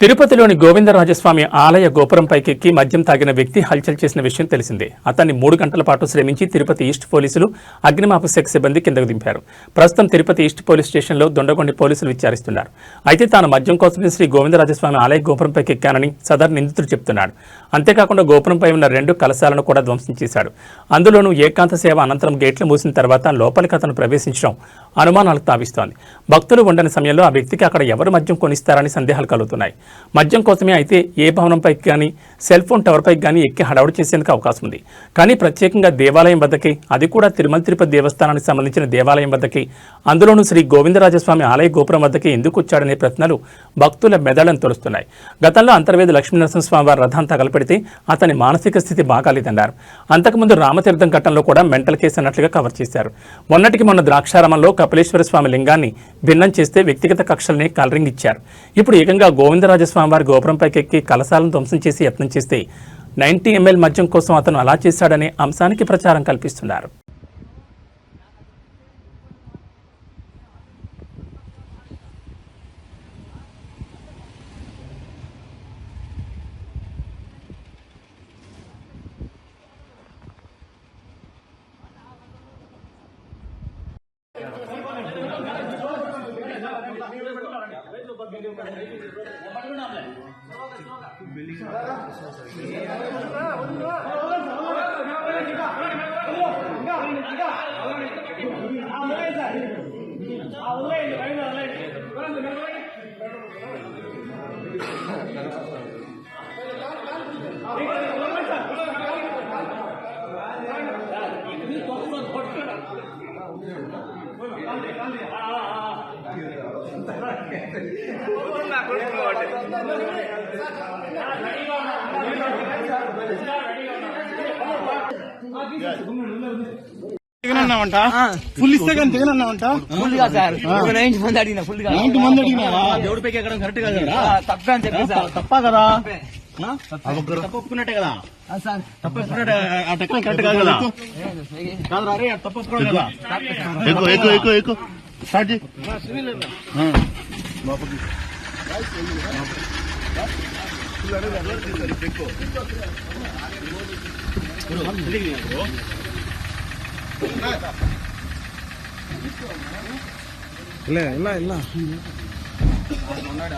తిరుపతిలోని గోవిందరాజస్వామి ఆలయ గోపురంపైకి ఎక్కి మద్యం తాగిన వ్యక్తి హల్చల్ చేసిన విషయం తెలిసిందే. అతన్ని మూడు గంటల పాటు శ్రమించి తిరుపతి ఈస్ట్ పోలీసులు అగ్నిమాపక శాఖ సిబ్బంది కిందకు దింపారు. ప్రస్తుతం తిరుపతి ఈస్ట్ పోలీస్ స్టేషన్లో దొండగొండి పోలీసులు విచారిస్తున్నారు. అయితే తాను మద్యం కోసమే శ్రీ గోవిందరాజస్వామి ఆలయ గోపురంపైకి ఎక్కానని సదర్ నిందితుడు చెప్తున్నాడు. అంతేకాకుండా గోపురంపై ఉన్న రెండు కలశాలను కూడా ధ్వంసం చేశాడు. అందులోనూ ఏకాంత సేవ అనంతరం గేట్లు మూసిన తర్వాత లోపలికి అతను ప్రవేశించడం అనుమానాలకు తావిస్తోంది. భక్తులు ఉండని సమయంలో ఆ వ్యక్తికి అక్కడ ఎవరు మద్యం కొనిస్తారని సందేహాలు కలుగుతున్నాయి. మద్యం కోసమే అయితే ఏ భవనంపైకి కానీ సెల్ ఫోన్ టవర్పైకి కానీ ఎక్కి హడావుడి చేసేందుకు అవకాశం ఉంది. కానీ ప్రత్యేకంగా దేవాలయం వద్దకి అది కూడా తిరుమల తిరుపతి దేవస్థానానికి సంబంధించిన దేవాలయం వద్దకి అందులోనూ శ్రీ గోవిందరాజస్వామి ఆలయ గోపురం వద్దకి ఎందుకు వచ్చాడనే ప్రశ్నలు భక్తుల మెదళ్ళను తొలుస్తున్నాయి. గతంలో అంతర్వేది లక్ష్మీనరసింహస్వామి వారి రథం తగలపెడితే అతని మానసిక స్థితి బాగాలేదన్నారు. అంతకుముందు రామతీర్థం ఘట్టంలో కూడా మెంటల్ కేసు అన్నట్లుగా కవర్ చేశారు. మొన్నటికి మొన్న ద్రాక్షారామంలో కపిలేశ్వర స్వామి లింగాన్ని భిన్నం చేస్తే వ్యక్తిగత కక్షల్ని కలరింగ్ ఇచ్చారు ఇప్పుడు ఏకంగా గోవిందరాజ వారి గోపురంపైకి ఎక్కి కలశాలను ధ్వంసం చేసి యత్నం చేస్తే నైన్టీ ఎంఎల్ మద్యం కోసం అతను అలా చేశాడనే అంశానికి ప్రచారం కల్పిస్తున్నారు. ऊपर गेट ऊपर पटको नाम है बिल्डिंग पटको దిగనన్నావంట ఫుల్ ఇస్తే కానీ దిగనన్నావంట ఫుల్గా సార్ నైన్టీ మంది అడిగిన ఫుల్గా నైన్టీ మంది అడిగినావా? దేవుడి పైకి ఎక్కడం కరెక్ట్ కాదు తప్పే అని చెప్పి సార్. తప్ప కదా? ఆ? తప్పు ఒప్పుకున్నట్టే కదా? ఆ, సార్. తప్పు ఒప్పుకున్నట్టే ఆ టెక్నిక్ కరెక్ట్ కాదు కదా? కాదు రే తప్పు ఒప్పుకోవడం కదా? ఎక్కువ ఎక్కువ ఎక్కువ. ஸ்டார்ட் இல்ல இல்ல இல்ல. முன்னாடி